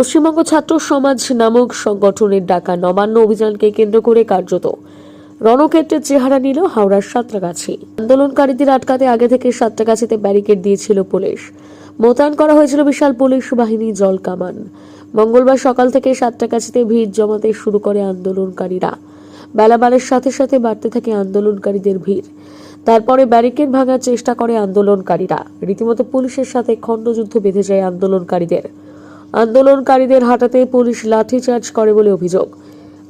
পশ্চিমবঙ্গ ছাত্র সমাজ নামক সংগঠনের ডাকা নবান্ন অভিযানকে কেন্দ্র করে কার্যত রণক্ষেত্রের চেহারা নিল হাওড়ার সাঁতরাগাছি। আন্দোলনকারীদের আটকাতে আগে থেকে সাঁতরাগাছিতে ব্যারিকেড দিয়েছিল পুলিশ। মোতায়েন করা হয়েছিল বিশাল পুলিশ বাহিনী জল কামান। মঙ্গলবার সকাল থেকে সাঁতরাগাছিতে ভিড় জমাতে শুরু করে আন্দোলনকারীরা। বেলা সাথে সাথে বাড়তে থাকে আন্দোলনকারীদের ভিড়। তারপরে ব্যারিকেড ভাঙার চেষ্টা করে আন্দোলনকারীরা। রীতিমতো পুলিশের সাথে খণ্ডযুদ্ধ বেঁধে যায় আন্দোলনকারীদের। আন্দোলনকারীদের হাঁটাতে পুলিশ লাঠিচার্জ করে বলে অভিযোগ।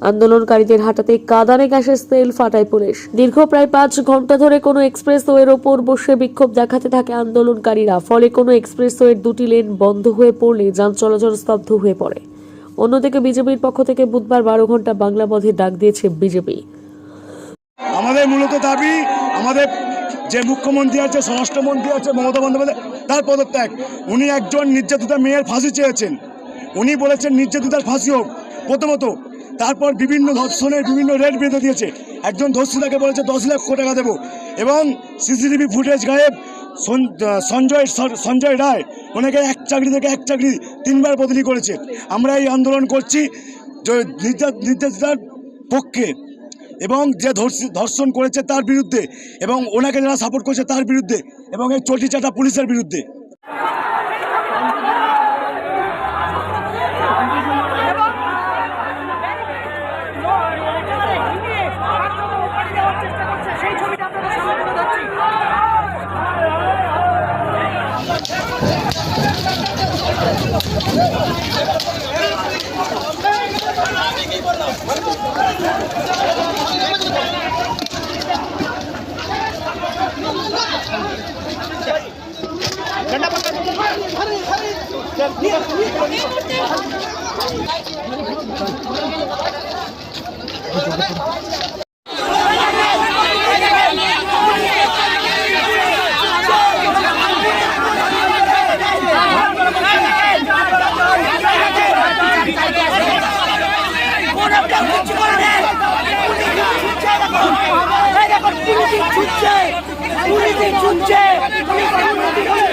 আন্দোলনকারীদের হাঁটাতে কাদানে গ্যাসের তেল ফাটায় পুলিশ। দীর্ঘ প্রায় পাঁচ ঘণ্টা ধরে কোনো এক্সপ্রেস এক্সপ্রেসওয়ের ওপর বসে বিক্ষোভ দেখাতে থাকে আন্দোলনকারীরা, ফলে কোনো এক্সপ্রেস এক্সপ্রেসওয়ের দুটি লেন বন্ধ হয়ে পড়লে যান চলাচল স্তব্ধ হয়ে পড়ে। অন্যদিকে বিজেপির পক্ষ থেকে বুধবার বারো ঘণ্টা বাংলা বধের ডাক দিয়েছে বিজেপি। আমাদের মূলত দাবি, আমাদের যে মুখ্যমন্ত্রী আছে, স্বরাষ্ট্রমন্ত্রী আছে, মমতা বন্দ্যোপাধ্যায়, তার পদত্যাগ। উনি একজন নির্যাতিতা মেয়ের ফাঁসি চেয়েছেন। উনি বলেছেন, নির্যাতিতার ফাঁসি হোক। প্রথমত, তারপর বিভিন্ন ধর্ষণের বিভিন্ন রেট বেঁধে দিয়েছে। একজন ধর্ষিতাকে বলেছে, দশ লক্ষ টাকা দেবো। এবং সিসিটিভি ফুটেজ গায়েব সঞ্জয় সঞ্জয় রায়, ওনাকে এক চাকরি থেকে এক চাকরি তিনবার বদলি করেছে। আমরা এই আন্দোলন করছি নির্যাতিতার পক্ষে। এবং যে ধর্ষি- ধর্ষণ করেছে তার বিরুদ্ধে এবং ওনাকে যারা সাপোর্ট করেছে তার বিরুদ্ধে এবং এই চটি চাটা পুলিশের বিরুদ্ধে। পুলিশে ছুটছে পুলিশে ছুটছে। পুলিশে